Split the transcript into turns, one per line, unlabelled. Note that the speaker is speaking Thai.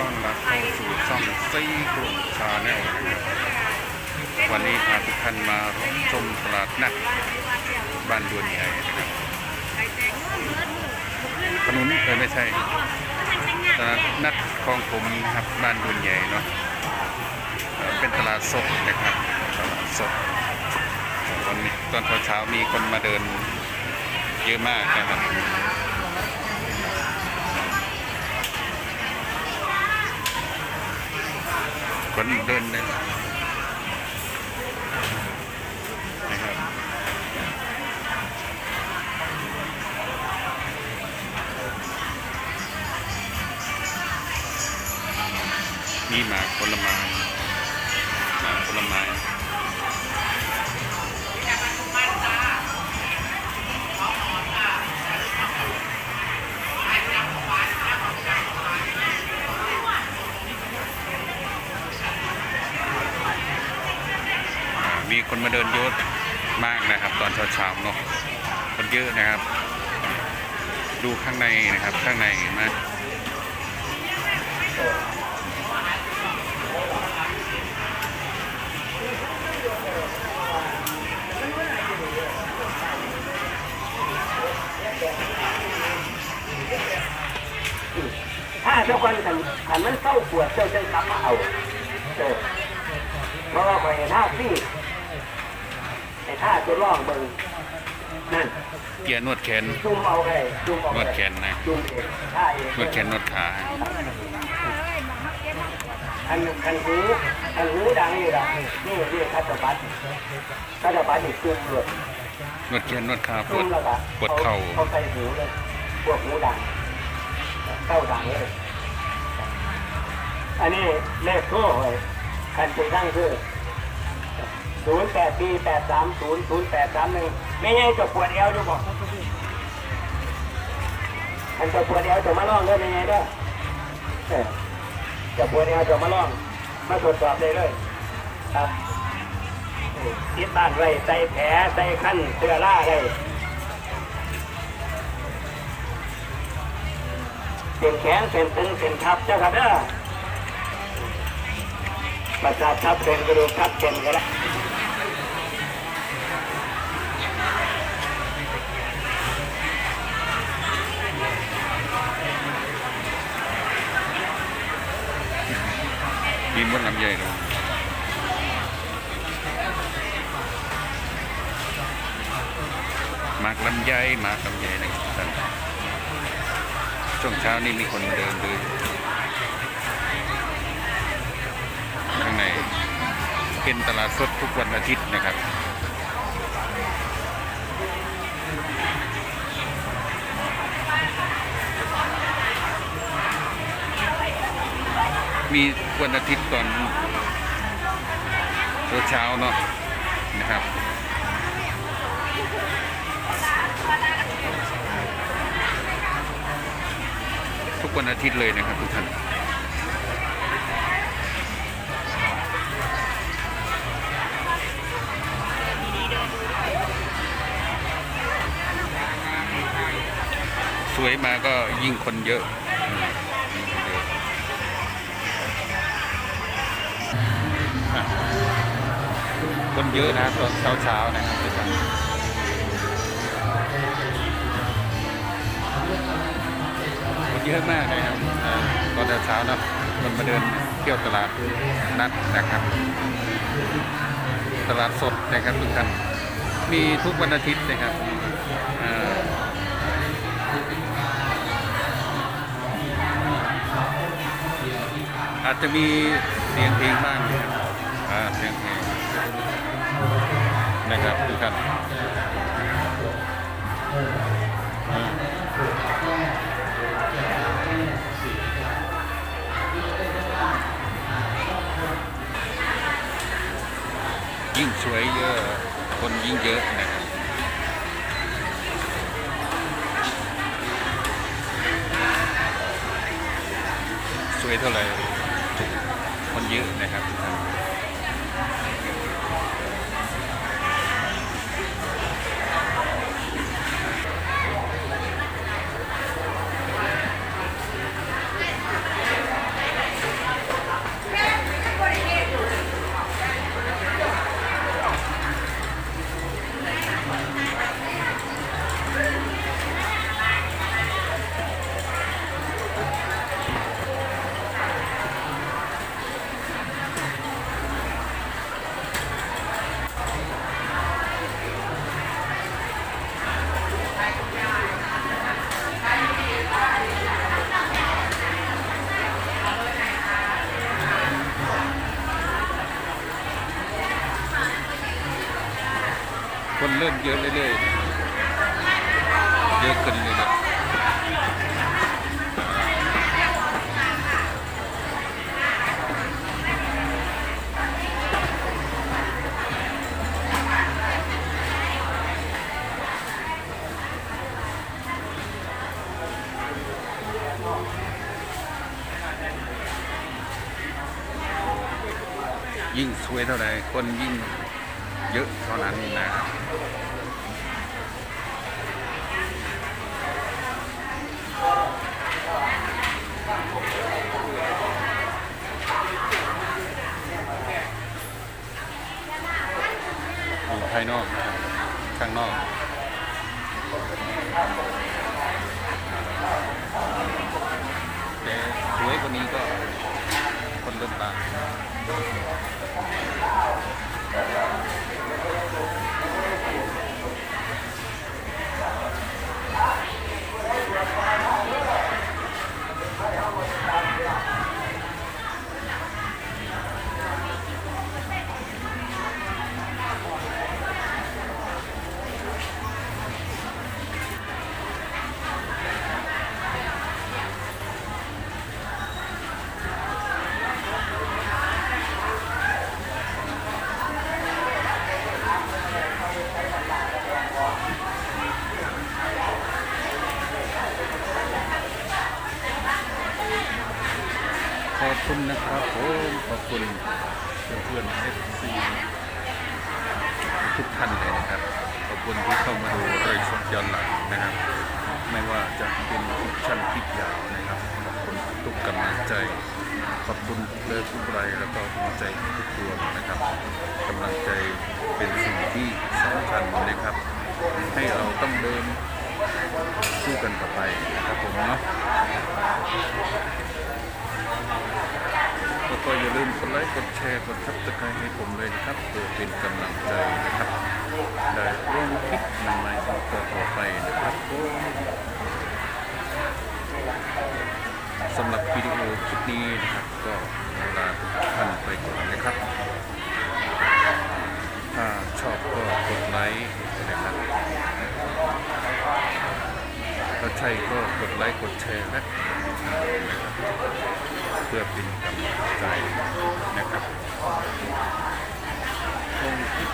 รับเข้าสู่ช่องซีกรุงชาแนลครับวันนี้พาทุกท่านมารับชมตลาดนัดบ้านดวนใหญ่นะครับขนุนเออไม่ใช่ตลาดนัดคลองผมครับบ้านดวนใหญ่เนาะเป็นตลาดสดนะครับตลาดสดวันนี้ตอนเช้ามีคนมาเดินเยอะมากนะครับ คนเดินเลยนะครับมีหมากผลไม้หมากผลไม้ เช้าๆเนาะคนเยอะนะครับ ดูข้างในนะครับข้างในมาก
ถ้าเจ้าคนขันขันมันเศร้าปวดเจ้าจะกลับมาเอาเพราะว่าคอยหนท่าซี่ ไอ้ท่าตัวร่องเบิ่งนั่น
เกียร์นวดแขน
จุ่มเอาไปจุ่มเอา
น
ไป
วดแขนนะ
จุ่มเองท่าเอง
นวดแขนนวดขา
อันคันหูคันหูดังอยู่ดังนี่เรียกคัตบัตคัตบัตนี่จุ่มเลย
นวดแขนนวดขาป
จุ่
วด
มแล้วก็
ปวดเข่า
เขาใส่หูเลยพวกหูดังเข้าดังเลยอันนี้เลขโทรเลยคันไปตั้งคือ ศูนย์แปดปีแปดสามศูนย์ศูนย์แปดสามหนึ่งไม่ไงจะปวดเอวจะบอกอันจะปวดเอวจะมาลองเลยไม่ไงเด้อเออจะปวดเอวจะมาลอง มาตรวจสอบได้เลยครับติดบ้านไว้ใส่แผลใส่ขั้นเสื้อล่าได้เป็นแขนเป็นตึงเป็นทับเจ้าครับเด้อประสาททับเป็นกระดูกทับเป็นก็ได้
มีมดลำ ไยด้วยหมากลำไยหมากลำไยนะครับท่านช่วงเช้านี่มีคนเดินดูข้างในเป็นตลาดสดทุกวันอาทิตย์นะครับ มีวันอาทิตย์ตอนเช้าเนาะนะครับทุกวันอาทิตย์เลยนะครับทุกท่านสวยมาก็ยิ่งคนเยอะ คนเยอะนะตอนเช้าๆนะครับทุกคนเยอะมากนะครับตอนเช้าๆเนาะคนมาเดินเที่ยวตลาดนัดนะครับ ตลาดสดนะครับทุกท่านมีทุกวันอาทิตย์นะครับอาจจะมีเสียงเพลงบ้างนะครับเสียงเพลง นะครับทุกท่านยิ่งสวยเยอะ คนยิ่งเยอะนะครับสวยเท่าไหร่คนเยอะนะครับ ทุกท่านริ่มเยอะเรื่อยๆ เยอะขึ้นเรื่อยๆยิ่งสวยเท่าไหร่คนยิ่งเยอะเท่านั้นนะครับ เพื่อนเอฟซีทุกท่านเลยนะครับ ขอบคุณที่เข้ามาดูรายสดย้อนหลังนะครับ ไม่ว่าจะเป็นคลิปชั้นคลิปยาวนะครับขอบคุณทุกกำลังใจ ขอบคุณเลิฟทุกไรแล้วก็กำลังใจทุกตัวนะครับกำลังใจเป็นสิ่งที่สำคัญนะครับ ให้เราต้องเดินสู้กันต่อไปนะครับผมเนาะ แล้ว ก็อย่าลืมกดไลค์กดแชร์กดซับสไครต์ให้ผมเลยนะครับเพื่อเป็นกำลังใจนะครับ ได้ร่วมคลิปใหม่ๆต่อไปนะครับสำหรับวิดีโอคลิปนี้นะครับก็ลาทุกท่านไปก่อนนะครับ ถ้าชอบก็กดไลค์นะครับ ถ้าใช่ก็กดไลค์กดแชร์และนะเพื่อเป็นกำลังใจนะครับคงคลิป